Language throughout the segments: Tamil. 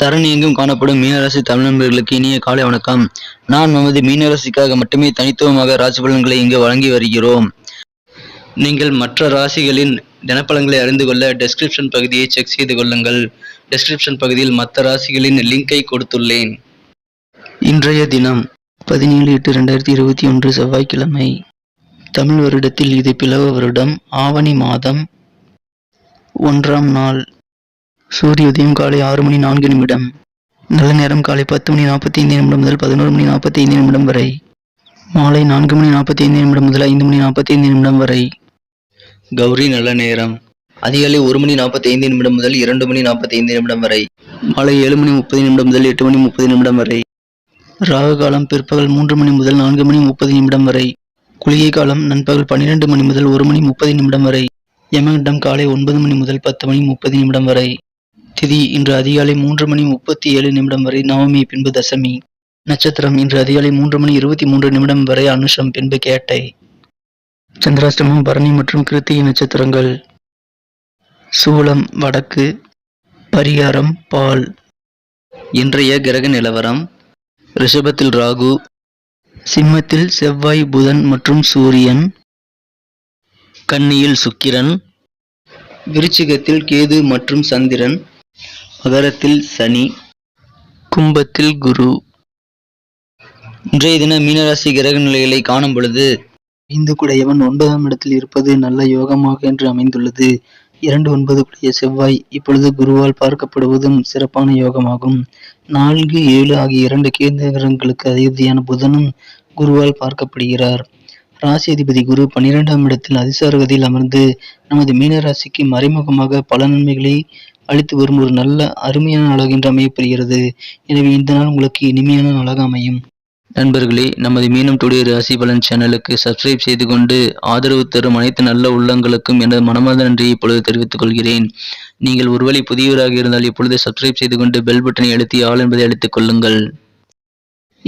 தரணி எங்கும் காணப்படும் மீனராசி தமிழர்களுக்கு இனிய காலை வணக்கம். நான் நமது மீனராசிக்காக மட்டுமே தனித்துவமாக ராசி பலன்களை இங்கு வழங்கி வருகிறோம். நீங்கள் மற்ற ராசிகளின் தினப்பலன்களை அறிந்து கொள்ள டெஸ்கிரிப்ஷன் பகுதியை செக் செய்து கொள்ளுங்கள். டெஸ்கிரிப்ஷன் பகுதியில் மற்ற ராசிகளின் லிங்கை கொடுத்துள்ளேன். இன்றைய தினம் பதினேழு எட்டு ரெண்டாயிரத்தி இருபத்தி ஒன்று செவ்வாய்க்கிழமை. தமிழ் வருடத்தில் இது பிளவ வருடம். ஆவணி மாதம் ஒன்றாம் நாள் சூரிய உதயம் காலை ஆறு மணி நான்கு நிமிடம். நல்ல நேரம் காலை பத்து மணி நாற்பத்தி ஐந்து நிமிடம் முதல் பதினோரு மணி நாற்பத்தி ஐந்து நிமிடம் வரை. மாலை நான்கு மணி நாற்பத்தி ஐந்து நிமிடம் முதல் ஐந்து மணி நாற்பத்தி ஐந்து நிமிடம் வரை. கௌரி நல்ல நேரம். அதிகாலை ஒரு மணி நாற்பத்தி ஐந்து நிமிடம் முதல் இரண்டு மணி நாற்பத்தி ஐந்து நிமிடம் வரை. மாலை ஏழு மணி முப்பது நிமிடம் முதல் எட்டு மணி முப்பது நிமிடம் வரை. ராகு காலம் பிற்பகல் மூன்று மணி முதல் நான்கு மணி முப்பது நிமிடம் வரை. குளிகை காலம் நண்பகல் பன்னிரண்டு மணி முதல் ஒரு மணி முப்பது நிமிடம் வரை. யமகண்டம் காலை ஒன்பது மணி முதல் பத்து மணி முப்பது நிமிடம் வரை. திதி இன்று அதிகாலை மூன்று மணி முப்பத்தி ஏழு நிமிடம் வரை நவமி பின்பு தசமி. நட்சத்திரம் இன்று அதிகாலை மூன்று மணி இருபத்தி மூன்று நிமிடம் வரை அனுஷம் பின்பு கேட்டை. சந்திராஷ்டமம் பரணி மற்றும் கிருத்திகை நட்சத்திரங்கள். சூலம் வடக்கு. பரிகாரம் பால். இன்றைய கிரக நிலவரம் ரிஷபத்தில் ராகு. சிம்மத்தில் செவ்வாய் புதன் மற்றும் சூரியன். கன்னியில் சுக்கிரன். விருச்சிகத்தில் கேது மற்றும் சந்திரன். மகரத்தில் சனி கும்பத்தில் குரு. இன்றைய தின மீனராசி கிரக நிலைகளை காணும் பொழுது ஐந்து குடையவன் ஒன்பதாம் இடத்தில் இருப்பது நல்ல யோகமாக என்று அமைந்துள்ளது. இரண்டு ஒன்பது குடைய செவ்வாய் இப்பொழுது குருவால் பார்க்கப்படுவதும் சிறப்பான யோகமாகும். நான்கு ஏழு ஆகிய இரண்டு கேந்திரங்களுக்கு அதிபதியான புதனும் குருவால் பார்க்கப்படுகிறார். ராசி அதிபதி குரு பன்னிரெண்டாம் இடத்தில் அதிசாரகதியில் அமர்ந்து நமது மீனராசிக்கு மறைமுகமாக பல நன்மைகளை அளித்து வரும் ஒரு நல்ல அருமையான நாளாக இன்று அமையப்படுகிறது எனவே இந்த நாள் உங்களுக்கு இனிமையான நாளாக அமையும். நண்பர்களே நமது மீனம் டுடே ராசி பலன் சேனலுக்கு சப்ஸ்கிரைப் செய்து கொண்டு ஆதரவு தரும் அனைத்து நல்ல உள்ளங்களுக்கும் எனது மனமார்ந்த நன்றியை இப்பொழுது தெரிவித்துக் கொள்கிறேன். நீங்கள் ஒருவேளை புதியவராக இருந்தால் இப்பொழுது சப்ஸ்கிரைப் செய்து கொண்டு பெல் பட்டனை அழுத்தி ஆள் என்பதை அழைத்துக் கொள்ளுங்கள்.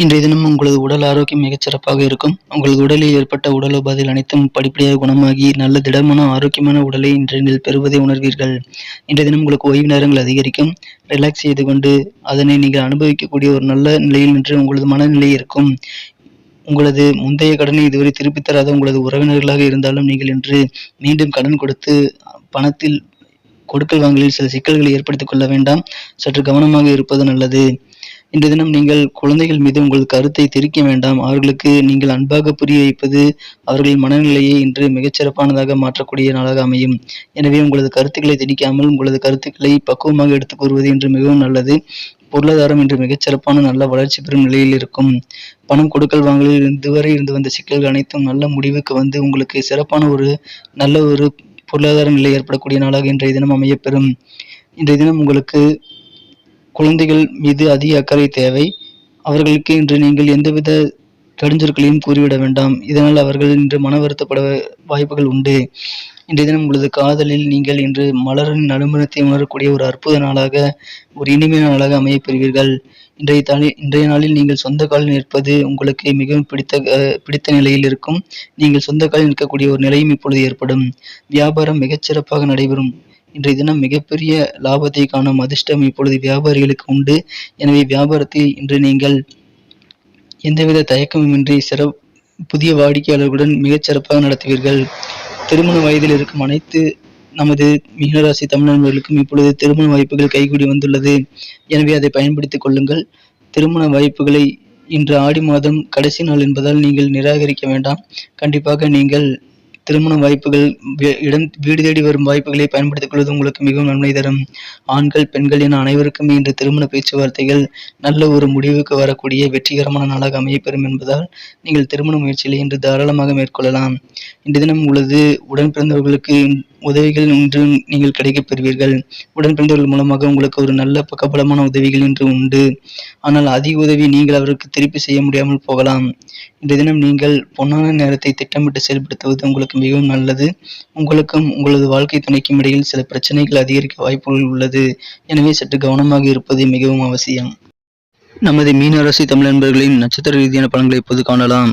இன்றைய தினம் உங்களது உடல் ஆரோக்கியம் மிகச்சிறப்பாக இருக்கும். உங்களது உடலில் ஏற்பட்ட உடல் உபாதைகள் அனைத்தும் படிப்படியாக குணமாகி நல்ல திடமான ஆரோக்கியமான உடலை இன்று நீங்கள் பெறுவதை உணர்வீர்கள். இன்றைய தினம் உங்களுக்கு ஓய்வு நேரங்கள் அதிகரிக்கும். ரிலாக்ஸ் செய்து கொண்டு அதனை நீங்கள் அனுபவிக்கக்கூடிய ஒரு நல்ல நிலையில் நின்று உங்களது மனநிலை இருக்கும். உங்களது முந்தைய கடனை இதுவரை திருப்பித் தராத உங்களது உறவினர்களாக இருந்தாலும் நீங்கள் இன்று மீண்டும் கடன் கொடுத்து பணத்தில் கொடுக்கல் வாங்கலில் சில சிக்கல்களை ஏற்படுத்திக் கொள்ள வேண்டாம். சற்று கவனமாக இருப்பது நல்லது. இன்று தினம் நீங்கள் குழந்தைகள் மீது உங்கள் கருத்தை திரிக்க வேண்டாம். அவர்களுக்கு நீங்கள் அன்பாக புரிய வைப்பது அவர்களின் மனநிலையை இன்று மிகச்சிறப்பானதாக மாற்றக்கூடிய நாளாக அமையும். எனவே உங்களது கருத்துக்களை திணிக்காமல் உங்களது கருத்துக்களை பக்குவமாக எடுத்துக் கூறுவது இன்று மிகவும் நல்லது. பொருளாதாரம் இன்று மிகச்சிறப்பான நல்ல வளர்ச்சி பெறும் நிலையில் இருக்கும். பணம் கொடுக்கல் வாங்கலில் இதுவரை இருந்து வந்த சிக்கல்கள் அனைத்தும் நல்ல முடிவுக்கு வந்து உங்களுக்கு சிறப்பான ஒரு நல்ல ஒரு பொருளாதார நிலை ஏற்படக்கூடிய நாளாக இன்றைய தினம் அமையப்பெறும். இன்றைய தினம் உங்களுக்கு குழந்தைகள் மீது அதிக அக்கறை தேவை. அவர்களுக்கு இன்று நீங்கள் எந்தவித கடுஞ்சொற்களையும் கூறிவிட வேண்டாம். இதனால் அவர்கள் இன்று மன வருத்தப்பட வாய்ப்புகள் உண்டு. இன்றைய தினம் உங்களது காதலில் நீங்கள் இன்று மலரின் நறுமணத்தை உணரக்கூடிய ஒரு அற்புத நாளாக ஒரு இனிமையான நாளாக அமையப் பெறுவீர்கள். இன்றைய தாளி இன்றைய நாளில் நீங்கள் சொந்த காலில் நிற்பது உங்களுக்கு மிகவும் பிடித்த பிடித்த நிலையில் இருக்கும். நீங்கள் சொந்த காலில் நிற்கக்கூடிய ஒரு நிலையும் இப்பொழுது ஏற்படும். வியாபாரம் மிகச்சிறப்பாக நடைபெறும். இன்றைய தினம் மிகப்பெரிய லாபத்தை காணும் அதிர்ஷ்டம் இப்பொழுது வியாபாரிகளுக்கு உண்டு. எனவே வியாபாரத்தை இன்று நீங்கள் எந்தவித தயக்கமுமின்றி சிற புதிய வாடிக்கையாளர்களுடன் மிகச்சிறப்பாக நடத்துவீர்கள். திருமண வயதில் இருக்கும் அனைத்து நமது மீனராசி தமிழர்களுக்கும் இப்பொழுது திருமண வாய்ப்புகள் கைகூடி வந்துள்ளது. எனவே அதை பயன்படுத்திக் கொள்ளுங்கள். திருமண வாய்ப்புகளை இன்று ஆடி மாதம் கடைசி நாள் என்பதால் நீங்கள் நிராகரிக்க வேண்டாம். கண்டிப்பாக நீங்கள் திருமண வாய்ப்புகள் இடம் வீடு தேடி வரும் வாய்ப்புகளை பயன்படுத்திக் கொள்வது உங்களுக்கு மிகவும் நன்மை தரும். ஆண்கள் பெண்கள் என அனைவருக்குமே இன்று திருமண பேச்சுவார்த்தைகள் நல்ல ஒரு முடிவுக்கு வரக்கூடிய வெற்றிகரமான நாளாக அமையப்பெறும் என்பதால் நீங்கள் திருமண முயற்சிகளை இன்று தாராளமாக மேற்கொள்ளலாம். இன்று தினம் உங்களது உடன் பிறந்தவர்களுக்கு உதவிகள் இன்று நீங்கள் கிடைக்கப் பெறுவீர்கள். உடன் பிறந்தவர்கள் மூலமாக உங்களுக்கு ஒரு நல்ல பக்கபலமான உதவிகள் இன்று உண்டு. ஆனால் அதிக உதவி நீங்கள் அவருக்கு திருப்பி செய்ய முடியாமல் போகலாம். இந்த தினம் நீங்கள் பொன்னான நேரத்தை திட்டமிட்டு செயல்படுத்துவது உங்களுக்கு மிகவும் நல்லது. உங்களுக்கும் உங்களது வாழ்க்கை துணைக்கும் இடையில் சில பிரச்சனைகள் அதிகரிக்க வாய்ப்புகள் உள்ளது. எனவே சற்று கவனமாக இருப்பது மிகவும் அவசியம். நமது மீனராசி தமிழ் நண்பர்களின் நட்சத்திர ரீதியான பலன்களை இப்போது காணலாம்.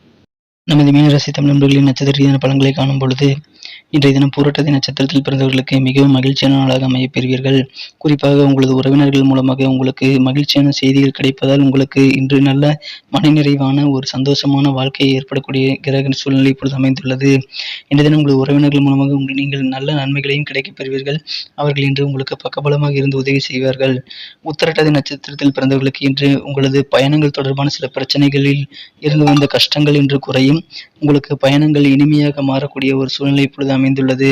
நமது மீனராசி தமிழ் நண்பர்களின் நட்சத்திர ரீதியான பலன்களை காணும் பொழுது இன்றைய தினம் பூரட்டாதி நட்சத்திரத்தில் பிறந்தவர்களுக்கு மிகவும் மகிழ்ச்சியான நாளாக அமையப் பெறுவீர்கள். குறிப்பாக உங்களது உறவினர்கள் மூலமாக உங்களுக்கு மகிழ்ச்சியான செய்திகள் கிடைப்பதால் உங்களுக்கு இன்று நல்ல மனநிறைவான ஒரு சந்தோஷமான வாழ்க்கையை ஏற்படக்கூடிய கிரக சூழ்நிலை இப்பொழுது அமைந்துள்ளது. இன்றைய தினம் உங்களது உறவினர்கள் மூலமாக உங்கள் நீங்கள் நல்ல நன்மைகளையும் கிடைக்கப் பெறுவீர்கள். அவர்கள் இன்று உங்களுக்கு பக்கபலமாக இருந்து உதவி செய்வார்கள். உத்திரட்டாதி நட்சத்திரத்தில் பிறந்தவர்களுக்கு இன்று உங்களது பயணங்கள் தொடர்பான சில பிரச்சனைகளில் இருந்து வந்த கஷ்டங்கள் இன்று குறையும். உங்களுக்கு பயணங்கள் இனிமையாக மாறக்கூடிய ஒரு சூழ்நிலை இப்பொழுது அமைந்துள்ளது.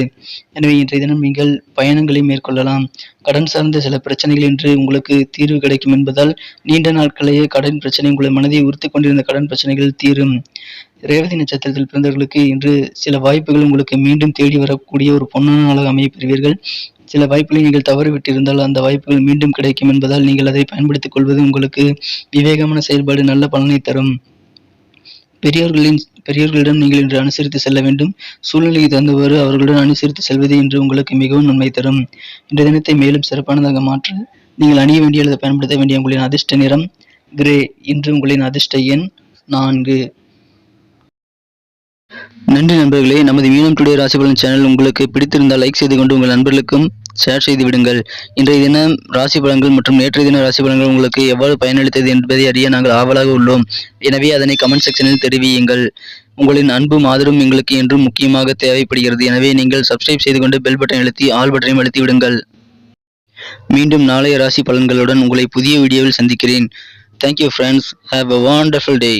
எனவே இன்றைய தினம் நீங்கள் பயணங்களை மேற்கொள்ளலாம். கடன் சார்ந்த சில பிரச்சனைகள் இன்று உங்களுக்கு தீர்வு கிடைக்கும் என்பதால் நீண்ட நாட்களையே கடன் பிரச்சனை உங்களை மனதை உறுத்தி கொண்டிருந்த கடன் பிரச்சனைகள் தீரும். ரேவதி நட்சத்திரத்தில் பிறந்தவர்களுக்கு இன்று சில வாய்ப்புகள் உங்களுக்கு மீண்டும் தேடி வரக்கூடிய ஒரு பொன்னான நாளாக அமையப் பெறுவீர்கள். சில வாய்ப்புகளை நீங்கள் தவறிவிட்டிருந்தால் அந்த வாய்ப்புகள் மீண்டும் கிடைக்கும் என்பதால் நீங்கள் அதை பயன்படுத்திக் கொள்வது உங்களுக்கு விவேகமான செயல்பாடு நல்ல பலனை தரும். பெரியவர்களின் பெரியவர்களிடம் நீங்கள் இன்று அனுசரித்து செல்ல வேண்டும். சூழ்நிலைக்கு தந்தவாறு அவர்களுடன் அனுசரித்து செல்வது இன்று உங்களுக்கு மிகவும் நன்மை தரும். இந்த தினத்தை மேலும் சிறப்பானதாக மாற்ற நீங்கள் அணிய வேண்டிய அல்லது பயன்படுத்த வேண்டிய உங்களின் அதிர்ஷ்ட நிறம் கிரே. இன்று உங்களின் அதிர்ஷ்ட எண் நான்கு. நன்றி நண்பர்களே. நமது மீனம் டுடே ராசிபலன் சேனல் உங்களுக்கு பிடித்திருந்தால் லைக் செய்து கொண்டு உங்கள் நண்பர்களுக்கும் ஷேர் செய்து விடுங்கள். இன்றைய தினம் ராசி பலன்கள் மற்றும் நேற்றைய தின ராசி பலன்கள் உங்களுக்கு எவ்வாறு பயனளித்தது என்பதை அறிய நாங்கள் ஆவலாக உள்ளோம். எனவே அதனை கமெண்ட் செக்ஷனில் தெரிவியுங்கள். உங்களின் அன்பும் ஆதரவும் எங்களுக்கு என்றும் முக்கியமாக தேவைப்படுகிறது. எனவே நீங்கள் சப்ஸ்கிரைப் செய்து கொண்டு பெல் பட்டன் அழுத்தி ஆல் பட்டனையும் அழுத்தி விடுங்கள். மீண்டும் நாளைய ராசி பலன்களுடன் உங்களை புதிய வீடியோவில் சந்திக்கிறேன். Thank you friends have a wonderful day